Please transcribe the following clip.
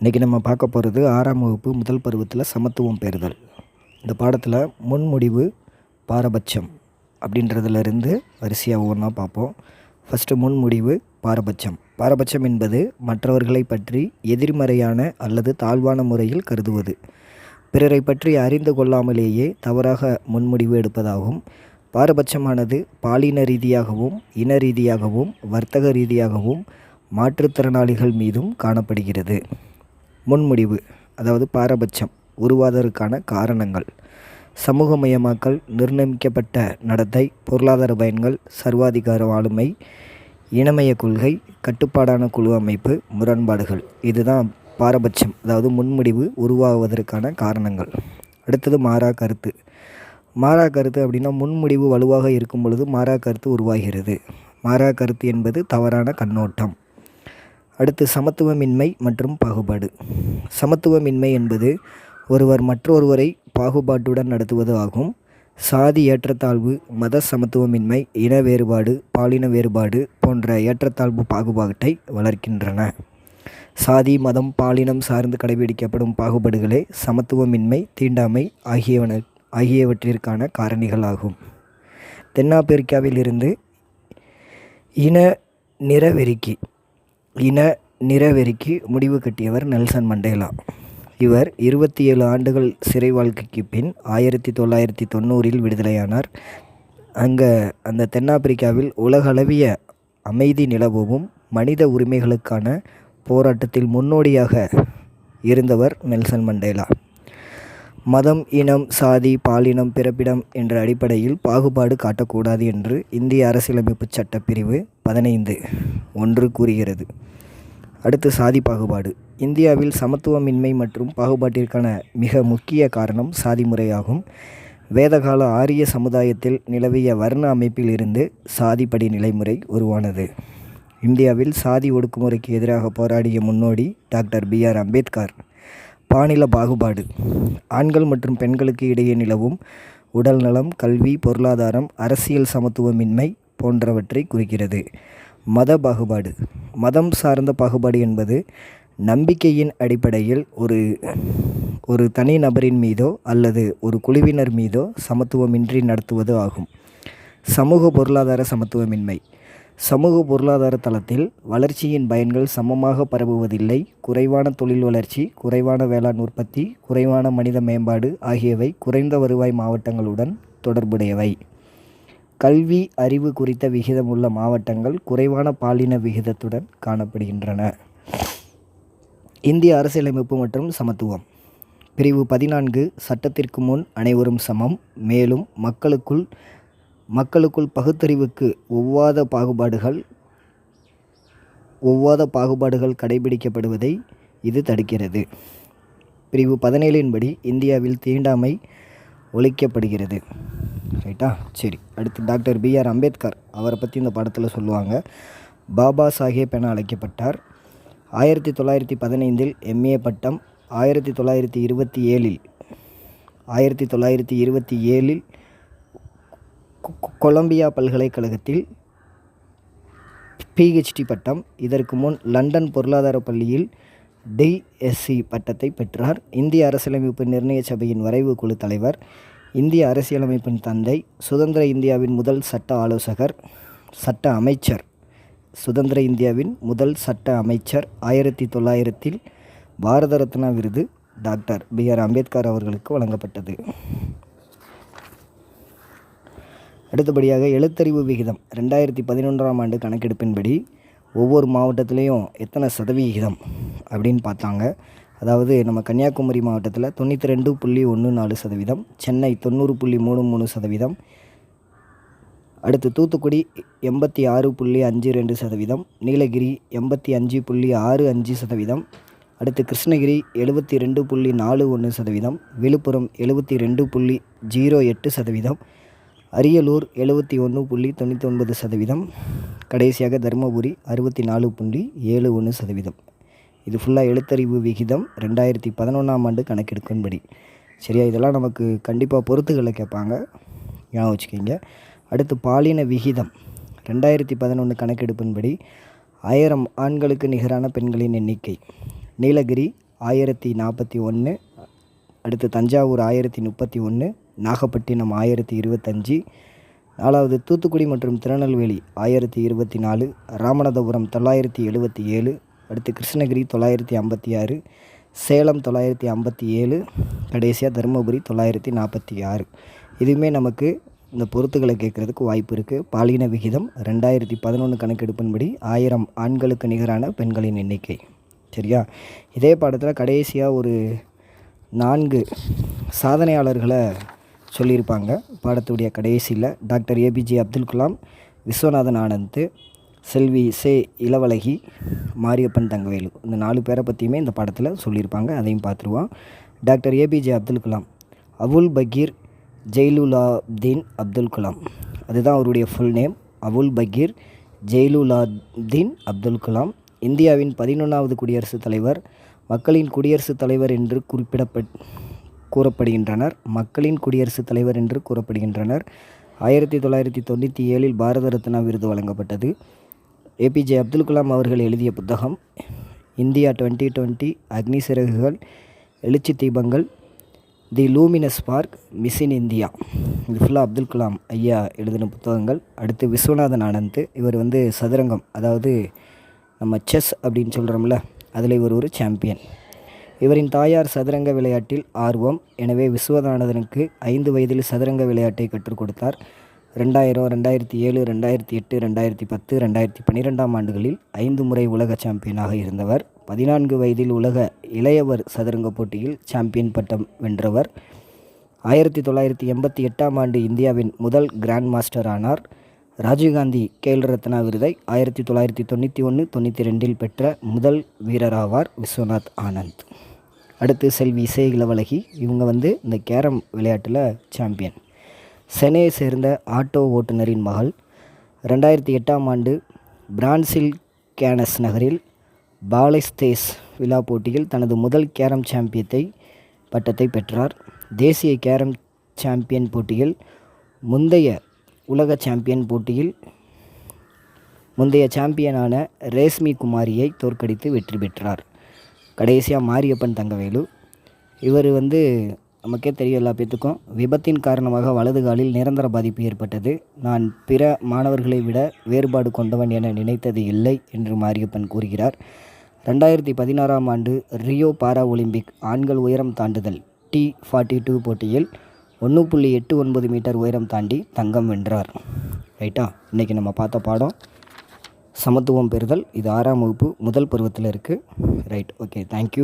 இன்றைக்கி நம்ம பார்க்க போகிறது ஆறாம் வகுப்பு முதல் பருவத்தில் சமத்துவம் பெறுதல். இந்த பாடத்தில் முன்முடிவு பாரபட்சம் அப்படின்றதுலேருந்து வரிசையாக ஒவ்வொன்றா பார்ப்போம். ஃபஸ்ட்டு முன்முடிவு பாரபட்சம். பாரபட்சம் என்பது மற்றவர்களை பற்றி எதிர்மறையான அல்லது தாழ்வான முறையில் கருதுவது. பிறரை பற்றி அறிந்து கொள்ளாமலேயே தவறாக முன்முடிவு எடுப்பதாகும். பாரபட்சமானது பாலின ரீதியாகவும் இன ரீதியாகவும் வர்த்தக ரீதியாகவும் மாற்றுத்திறனாளிகள் மீதும் காணப்படுகிறது. முன்முடிவு அதாவது பாரபட்சம் உருவாவதற்கான காரணங்கள். சமூகமயமாக்கல் நிர்ணயிக்கப்பட்ட நடத்தை பொருளாதார பயன்கள் சர்வாதிகார ஆளுமை இனமய கொள்கை கட்டுப்பாடான குழு அமைப்பு முரண்பாடுகள். இதுதான் பாரபட்சம் அதாவது முன்முடிவு உருவாவதற்கான காரணங்கள். அடுத்தது மாறா கருத்து. மாறா கருத்து அப்படின்னா முன்முடிவு வலுவாக இருக்கும் பொழுது மாறா கருத்து உருவாகிறது. மாறா கருத்து என்பது தவறான கண்ணோட்டம். அடுத்து சமத்துவமின்மை மற்றும் பாகுபாடு. சமத்துவமின்மை என்பது ஒருவர் மற்றொருவரை பாகுபாட்டுடன் நடத்துவது ஆகும். சாதி ஏற்றத்தாழ்வு மத சமத்துவமின்மை இன வேறுபாடு பாலின வேறுபாடு போன்ற ஏற்றத்தாழ்வு பாகுபாட்டை வளர்க்கின்றன. சாதி மதம் பாலினம் சார்ந்து கடைபிடிக்கப்படும் பாகுபாடுகளே சமத்துவமின்மை தீண்டாமை ஆகியவன ஆகியவற்றிற்கான காரணிகளாகும் தென்னாப்பிரிக்காவில் இருந்து இன நிறவெறிக்கி இன நிறவெறிக்கு முடிவு கட்டியவர் நெல்சன் மண்டேலா. இவர் இருபத்தி ஏழு ஆண்டுகள் சிறை வாழ்க்கைக்கு பின் ஆயிரத்தி தொள்ளாயிரத்தி தொண்ணூறில் விடுதலையானார். அங்கே அந்த தென்னாப்பிரிக்காவில் உலகளவிய அமைதி நிலவவும் மனித உரிமைகளுக்கான போராட்டத்தில் முன்னோடியாக இருந்தவர் நெல்சன் மண்டேலா. மதம் இனம் சாதி பாலினம் பிறப்பிடம் என்ற அடிப்படையில் பாகுபாடு காட்டக்கூடாது என்று இந்திய அரசியலமைப்பு சட்டப்பிரிவு பதினைந்து. ஒன்று கூறுகிறது. அடுத்து சாதி பாகுபாடு. இந்தியாவில் சமத்துவமின்மை மற்றும் பாகுபாட்டிற்கான மிக முக்கிய காரணம் சாதி முறையாகும். வேதகால ஆரிய சமுதாயத்தில் நிலவிய வர்ண அமைப்பில் இருந்து சாதிப்படி நிலைமுறை உருவானது. இந்தியாவில் சாதி ஒடுக்குமுறைக்கு எதிராக போராடிய முன்னோடி டாக்டர் பி ஆர் அம்பேத்கர். பாநில பாகுபாடு. ஆண்கள் மற்றும் பெண்களுக்கு இடையே நிலவும் உடல் நலம் கல்வி பொருளாதாரம் அரசியல் சமத்துவமின்மை போன்றவற்றை குறிக்கிறது. மத பாகுபாடு. மதம் சார்ந்த பாகுபாடு என்பது நம்பிக்கையின் அடிப்படையில் ஒரு ஒரு தனி நபரின் மீதோ அல்லது ஒரு குழுவினர் மீதோ சமத்துவமின்றி நடத்துவது ஆகும். சமூக பொருளாதார சமத்துவமின்மை. சமூக பொருளாதார தளத்தில் வளர்ச்சியின் பயன்கள் சமமாக பரவுவதில்லை. குறைவான தொழில் வளர்ச்சி குறைவான வேளாண் உற்பத்தி குறைவான மனித மேம்பாடு ஆகியவை குறைந்த வருவாய் மாவட்டங்களுடன் தொடர்புடையவை. கல்வி அறிவு குறித்த விகிதம் உள்ள மாவட்டங்கள் குறைவான பாலின விகிதத்துடன் காணப்படுகின்றன. இந்திய அரசியலமைப்பு மற்றும் சமத்துவம். பிரிவு பதினான்கு சட்டத்திற்கு முன் அனைவரும் சமம் மேலும் மக்களுக்குள் மக்களுக்குள் பகுத்தறிவுக்கு ஒவ்வாத பாகுபாடுகள் ஒவ்வாத பாகுபாடுகள் கடைபிடிக்கப்படுவதை இது தடுக்கிறது. பிரிவு பதினேழின்படி இந்தியாவில் தீண்டாமை ஒழிக்கப்படுகிறது. ரைட்டா சரி. அடுத்து டாக்டர் பி ஆர் அம்பேத்கர் அவரை பற்றி இந்த படத்தில் சொல்லுவாங்க. பாபா சாஹேப் என அழைக்கப்பட்டார். ஆயிரத்தி தொள்ளாயிரத்தி பதினைந்தில் எம்ஏ பட்டம் ஆயிரத்தி தொள்ளாயிரத்தி இருபத்தி ஏழில் ஆயிரத்தி தொள்ளாயிரத்தி இருபத்தி ஏழில் கொலம்பியா பல்கலைக்கழகத்தில் பிஹெச்டி பட்டம். இதற்கு முன் லண்டன் பொருளாதார பள்ளியில் டிஎஸ்சி பட்டத்தை பெற்றார். இந்திய அரசியலமைப்பு நிர்ணய சபையின் வரைவு குழு தலைவர் இந்திய அரசியலமைப்பின் தந்தை சுதந்திர இந்தியாவின் முதல் சட்ட ஆலோசகர் சட்ட அமைச்சர் சுதந்திர இந்தியாவின் முதல் சட்ட அமைச்சர் ஆயிரத்தி தொள்ளாயிரத்தில் பாரத ரத்னா விருது டாக்டர் பி ஆர் அம்பேத்கர் அவர்களுக்கு வழங்கப்பட்டது. அடுத்தபடியாக எழுத்தறிவு விகிதம் ரெண்டாயிரத்தி பதினொன்றாம் ஆண்டு கணக்கெடுப்பின்படி ஒவ்வொரு மாவட்டத்துலேயும் எத்தனை சதவிகிதம் அப்படின்னு பார்த்தாங்க. அதாவது நம்ம கன்னியாகுமரி மாவட்டத்தில் தொண்ணூற்றி ரெண்டு புள்ளி ஒன்று நாலு சதவீதம் சென்னை தொண்ணூறு புள்ளி மூணு மூணு சதவீதம் அடுத்து தூத்துக்குடி எண்பத்தி ஆறு புள்ளி அஞ்சு ரெண்டு சதவீதம் நீலகிரி எண்பத்தி அஞ்சு புள்ளி ஆறு அஞ்சு சதவீதம் அடுத்து கிருஷ்ணகிரி எழுபத்தி ரெண்டு புள்ளி நாலு ஒன்று சதவீதம் விழுப்புரம் எழுபத்தி ரெண்டு புள்ளி ஜீரோ எட்டு சதவீதம் அரியலூர் எழுபத்தி ஒன்று புள்ளி தொண்ணூற்றி ஒன்பது சதவீதம் கடைசியாக தருமபுரி அறுபத்தி நாலு புள்ளி ஏழு ஒன்று சதவீதம். இது ஃபுல்லாக எழுத்தறிவு விகிதம் ரெண்டாயிரத்தி பதினொன்றாம் ஆண்டு கணக்கெடுக்கும்படி. சரியா? இதெல்லாம் நமக்கு கண்டிப்பாக பொறுத்துகளை கேட்பாங்க. ஞாபகம் வச்சுக்கிங்க. அடுத்து பாலின விகிதம் ரெண்டாயிரத்தி பதினொன்று கணக்கெடுப்பின்படி ஆயிரம் ஆண்களுக்கு நிகரான பெண்களின் எண்ணிக்கை. நீலகிரி ஆயிரத்தி நாற்பத்தி ஒன்று அடுத்து தஞ்சாவூர் ஆயிரத்தி முப்பத்தி ஒன்று நாகப்பட்டினம் ஆயிரத்தி இருபத்தஞ்சி. நாலாவது தூத்துக்குடி மற்றும் திருநெல்வேலி ஆயிரத்தி இருபத்தி நாலு ராமநாதபுரம் தொள்ளாயிரத்தி எழுபத்தி ஏழு அடுத்து கிருஷ்ணகிரி தொள்ளாயிரத்தி ஐம்பத்தி ஆறு சேலம் தொள்ளாயிரத்தி ஐம்பத்தி ஏழு கடைசியாக தருமபுரி தொள்ளாயிரத்தி நாற்பத்தி ஆறு இதுவுமே நமக்கு இந்த பொருத்துகளை கேட்குறதுக்கு வாய்ப்பு இருக்குது பாலின விகிதம் ரெண்டாயிரத்தி பதினொன்று கணக்கெடுப்பின்படி ஆயிரம் ஆண்களுக்கு நிகரான பெண்களின் எண்ணிக்கை. சரியா? இதே பாடத்தில் கடைசியாக ஒரு நான்கு சாதனையாளர்களை சொல்லியிருப்பாங்க. பாடத்துடைய கடைசியில் டாக்டர் ஏபிஜே அப்துல் கலாம் விஸ்வநாதன் ஆனந்த் செல்வி சே இளவழகி மாரியப்பன் தங்கவேலு. இந்த நாலு பேரை பற்றியுமே இந்த பாடத்தில் சொல்லியிருப்பாங்க. அதையும் பார்த்துருவோம். Doctor APJ Abdul Kalam Avul Pakir Jainulabdeen Abdul Kalam. அதுதான் அவருடைய ஃபுல் நேம் அவுல் பகீர் ஜெயிலுலாதீன் அப்துல் கலாம். இந்தியாவின் பதினொன்றாவது குடியரசுத் தலைவர் மக்களின் குடியரசுத் தலைவர் என்று குறிப்பிடப்பட் கூறப்படுகின்றனர். மக்களின் குடியரசுத் தலைவர் என்று கூறப்படுகின்றனர். ஆயிரத்தி தொள்ளாயிரத்தி தொண்ணூற்றி ஏழில் பாரத ரத்னா விருது வழங்கப்பட்டது. ஏபிஜே அப்துல் கலாம் அவர்கள் எழுதிய புத்தகம் India twenty twenty Agni Siragugal Ezhuchi Deepangal the luminous spark mission India. இது ஃபுல்லாக அப்துல் கலாம் ஐயா எழுதின புத்தகங்கள். அடுத்து விஸ்வநாதன் ஆனந்த் இவர் வந்து சதுரங்கம் அதாவது நம்ம செஸ் அப்படின்னு சொல்கிறோம்ல அதில் இவர் ஒரு சாம்பியன் இவரின் தாயார் சதுரங்க விளையாட்டில் ஆர்வம். எனவே விஸ்வநாதனுக்கு ஐந்து வயதில் சதுரங்க விளையாட்டை கற்றுக் கொடுத்தார். ரெண்டாயிரம் ரெண்டாயிரத்தி ஏழு ரெண்டாயிரத்தி எட்டு ரெண்டாயிரத்தி பத்து ரெண்டாயிரத்தி பன்னிரெண்டாம் ஆண்டுகளில் ஐந்து முறை உலக சாம்பியனாக இருந்தவர். பதினான்கு வயதில் உலக இளையவர் சதுரங்க போட்டியில் சாம்பியன் பட்டம் வென்றவர். ஆயிரத்தி தொள்ளாயிரத்தி எண்பத்தி எட்டாம் ஆண்டு இந்தியாவின் முதல் கிராண்ட் மாஸ்டர் ஆனார். ராஜீவ்காந்தி கேல் ரத்னா விருதை ஆயிரத்தி தொள்ளாயிரத்தி தொண்ணூற்றி ஒன்று தொண்ணூற்றி ரெண்டில் பெற்ற முதல் வீரராவார் விஸ்வநாத் ஆனந்த். அடுத்து செல்வி இசை இளவழகி இவங்க வந்து இந்த கேரம் விளையாட்டில் சாம்பியன் சென்னையை சேர்ந்த ஆட்டோ ஓட்டுநரின் மகள். ரெண்டாயிரத்தி எட்டாம் ஆண்டு பிரான்சில் கேனஸ் நகரில் பாலஸ்தேஸ் விழா போட்டியில் தனது முதல் கேரம் சாம்பியத்தை பட்டத்தை பெற்றார். தேசிய கேரம் சாம்பியன் போட்டியில் முந்தைய உலக சாம்பியன் போட்டியில் முந்தைய சாம்பியனான ரேஷ்மி குமாரியை தோற்கடித்து வெற்றி பெற்றார். கடைசியாக மாரியப்பன் தங்கவேலு. இவர் வந்து நமக்கே தெரியும் எல்லா பேத்துக்கும். விபத்தின் காரணமாக வலது காலில் நிரந்தர பாதிப்பு ஏற்பட்டது. நான் பிற மாணவர்களை விட வேறுபாடு கொண்டவன் என நினைத்தது இல்லை என்று மாரியப்பன் கூறுகிறார். ரெண்டாயிரத்தி பதினாறாம் ஆண்டு ரியோ பாரா ஒலிம்பிக் ஆண்கள் உயரம் தாண்டுதல் டி ஃபார்ட்டி டூ போட்டியில் ஒன்று புள்ளி எட்டு ஒன்பது மீட்டர் உயரம் தாண்டி தங்கம் வென்றார். ரைட்டா? இன்றைக்கி நம்ம பார்த்த பாடம் சமத்துவம் பெறுதல். இது ஆறாம் வகுப்பு முதல் பருவத்தில் இருக்குது ரைட் ஓகே தேங்க்யூ